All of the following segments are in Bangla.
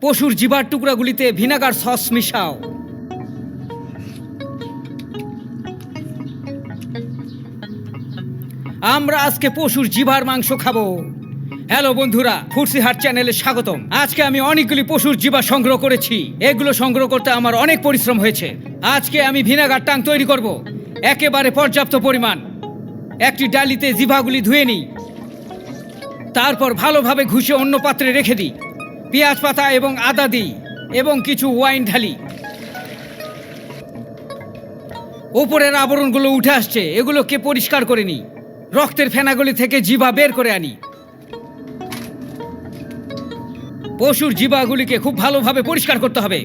পশুর জিবার টুকরাগুলিতে ভিনাগার সস মিশাও। আমরা আজকে পশুর জিভার মাংস খাব। হ্যালো বন্ধুরা ফুডসি হাট চ্যানেলে স্বাগতম। আজকে আমি অনেকগুলি পশুর জিবা সংগ্রহ করেছি। এগুলো সংগ্রহ করতে আমার অনেক পরিশ্রম হয়েছে। আজকে আমি ভিনেগার টাং তৈরি করব। একেবারে পর্যাপ্ত পরিমাণ। একটি ডালিতে জিভাগুলি ধুয়ে নিই। তারপর ভালোভাবে ঘুষে অন্য পাত্রে রেখে দিই। পেঁয়াজ পাতা এবং আদা দিই, এবং কিছু ওয়াইন ঢালি। ওপরের আবরণগুলো উঠে আসছে, এগুলোকে পরিষ্কার করে নিই। রক্তের ফেনাগুলি থেকে জিভা বের করে আনি। পশুর জিবাগুলিকে খুব ভালোভাবে পরিষ্কার করতে হবে।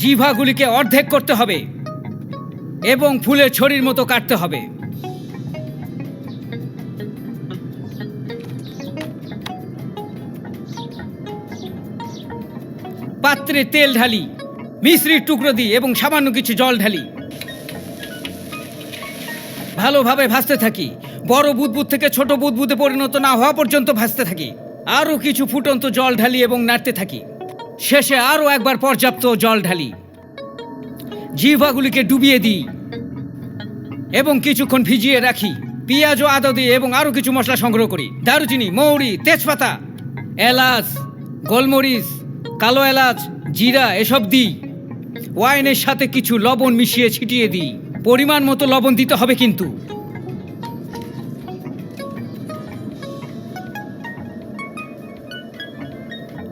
জিভাগুলিকে অর্ধেক করতে হবে, এবং ফুলের ছড়ির মতো কাটতে হবে। পাত্রে তেল ঢালি, মিশ্রির টুকরো দিই এবং সামান্য কিছু জল ঢালি। ভালোভাবে ভাসতে থাকি। বড় বুদবুদ থেকে ছোট বুদবুদে পরিণত না হওয়া পর্যন্ত ভাসতে থাকি। আরও কিছু ফুটন্ত জল ঢালি এবং নাড়তে থাকি। শেষে আরও একবার পর্যাপ্ত জল ঢালি। জিভাগুলিকে ডুবিয়ে দিই এবং কিছুক্ষণ ভিজিয়ে রাখি। পেঁয়াজ ও আদা দিয়ে এবং আরও কিছু মশলা সংগ্রহ করি। দারুচিনি, মৌরি, তেজপাতা, এলাচ, গোলমরিচ কালো এলাচ, জিরা এসব দিই। ওয়াইনের সাথে কিছু লবণ মিশিয়ে ছিটিয়ে দিই। পরিমাণ মতো লবণ দিতে হবে কিন্তু।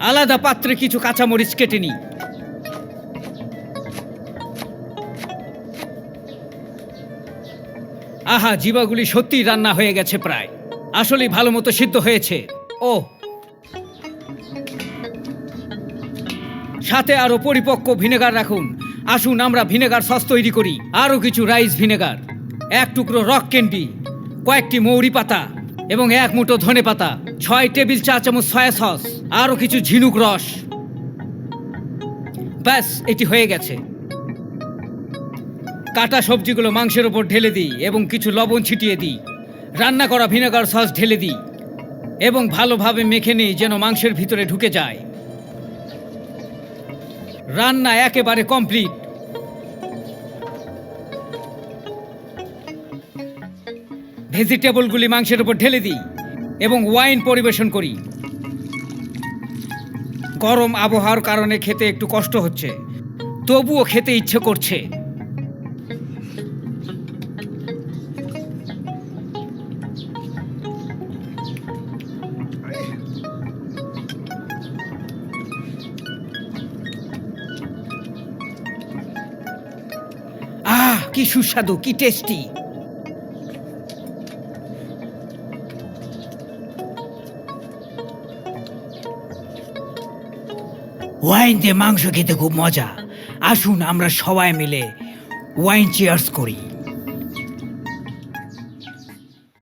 আলাদা পাত্রে কিছু কাঁচামরিচ কেটে নিই। আহা, জিবাগুলি সত্যি রান্না হয়ে গেছে প্রায়। আসলেই ভালো মতো সিদ্ধ হয়েছে। ও সাথে আরও পরিপক্ক ভিনেগার রাখুন। আসুন, আমরা ভিনেগার সস তৈরি করি। আরও কিছু রাইস ভিনেগার। এক টুকরো রক ক্যান্ডি, কয়েকটি মৌরি পাতা এবং এক মুঠো ধনে পাতা, ছয় টেবিল চা চামচ সয়া সস আরও কিছু ঝিনুক রস। ব্যাস, এটি হয়ে গেছে। কাটা সবজিগুলো মাংসের ওপর ঢেলে দিই এবং কিছু লবণ ছিটিয়ে দিই। রান্না করা ভিনেগার সস ঢেলে দিই এবং ভালোভাবে মেখে নিই যেন মাংসের ভিতরে ঢুকে যায়। রান্না একেবারে কমপ্লিট। ভেজিটেবলগুলি মাংসের উপর ঢেলে দিই এবং ওয়াইন পরিবেশন করি। গরম আবহাওয়ার কারণে খেতে একটু কষ্ট হচ্ছে, তবুও খেতে ইচ্ছে করছে। কি সুস্বাদু, কি টেস্টি ওয়াইন দিয়ে মাংস খেতে খুব মজা। আসুন, আমরা সবাই মিলে ওয়াইন চেয়ার্স করি।